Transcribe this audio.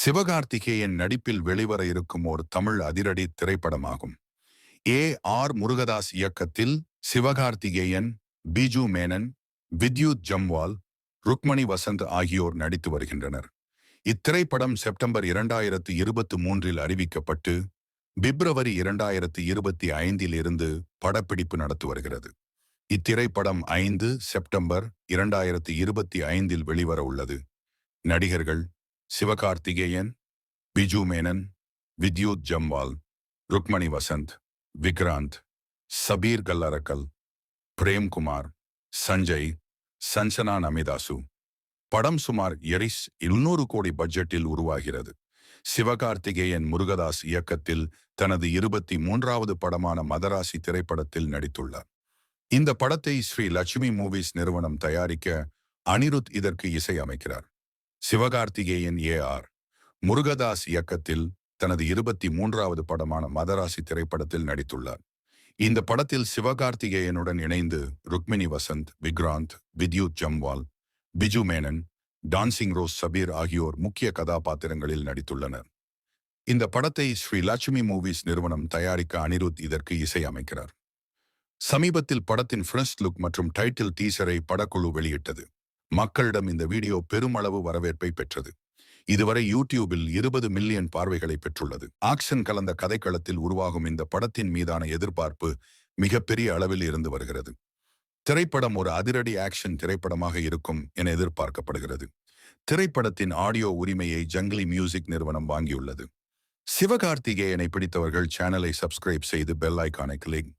சிவகார்த்திகேயன் நடிப்பில் வெளிவர இருக்கும் ஒரு தமிழ் அதிரடி திரைப்படமாகும். ஏ. ஆர். முருகதாஸ் இயக்கத்தில் சிவகார்த்திகேயன் பிஜு மேனன் வித்யுத் ஜம்வால் ருக்மணி வசந்த் ஆகியோர் நடித்து வருகின்றனர். இத்திரைப்படம் செப்டம்பர் இரண்டாயிரத்து இருபத்தி மூன்றில் அறிவிக்கப்பட்டு பிப்ரவரி இரண்டாயிரத்து இருபத்தி ஐந்தில் இருந்து படப்பிடிப்பு நடத்து வருகிறது. இத்திரைப்படம் ஐந்து செப்டம்பர் இரண்டாயிரத்து இருபத்தி ஐந்தில் வெளிவர உள்ளது. நடிகர்கள் சிவகார்த்திகேயன் பிஜு மேனன் வித்யூத் ஜம்வால் ருக்மணி வசந்த் விக்ராந்த் சபீர் கல்லரக்கல் பிரேம்குமார் சஞ்சய் சஞ்சனா நமிதாசு. படம் சுமார் எரிஸ் இருநூறு கோடி பட்ஜெட்டில் உருவாகிறது. சிவகார்த்திகேயன் முருகதாஸ் இயக்கத்தில் தனது இருபத்தி மூன்றாவது படமான மதராசி திரைப்படத்தில் நடித்துள்ளார். இந்த படத்தை ஸ்ரீ லட்சுமி மூவிஸ் நிறுவனம் தயாரிக்க அனிருத் இதற்கு இசை அமைக்கிறார். Sivakarthikeyan A R. முருகதாஸ் இயக்கத்தில் தனது இருபத்தி மூன்றாவது படமான மதராசி திரைப்படத்தில் நடித்துள்ளார். இந்த படத்தில் சிவகார்த்திகேயனுடன் இணைந்து ருக்மிணி வசந்த் விக்ராந்த் வித்யுத் ஜம்வால் பிஜு மேனன் டான்சிங் ரோஸ் சபீர் ஆகியோர் முக்கிய கதாபாத்திரங்களில் நடித்துள்ளனர். இந்த படத்தை ஸ்ரீ லட்சுமி மூவிஸ் நிறுவனம் தயாரிக்க அனிருத் இதற்கு இசை அமைக்கிறார். சமீபத்தில் படத்தின் ஃபர்ஸ்ட் லுக் மற்றும் டைட்டில் டீசரை படக்குழு வெளியிட்டது. மக்களிடம் இந்த வீடியோ பெருமளவு வரவேற்பை பெற்றது. இதுவரை யூடியூபில் இருபது மில்லியன் பார்வைகளை பெற்றுள்ளது. ஆக்ஷன் கலந்த கதைக்களத்தில் உருவாகும் இந்த படத்தின் மீதான எதிர்பார்ப்பு மிகப்பெரிய அளவில் இருந்து வருகிறது. திரைப்படம் ஒரு அதிரடி ஆக்ஷன் திரைப்படமாக இருக்கும் என எதிர்பார்க்கப்படுகிறது. திரைப்படத்தின் ஆடியோ உரிமையை ஜங்லி மியூசிக் நிறுவனம் வாங்கியுள்ளது. சிவகார்த்திகேயனை பிடித்தவர்கள் சேனலை சப்ஸ்கிரைப் செய்து பெல் ஐக்கானை கிளிக்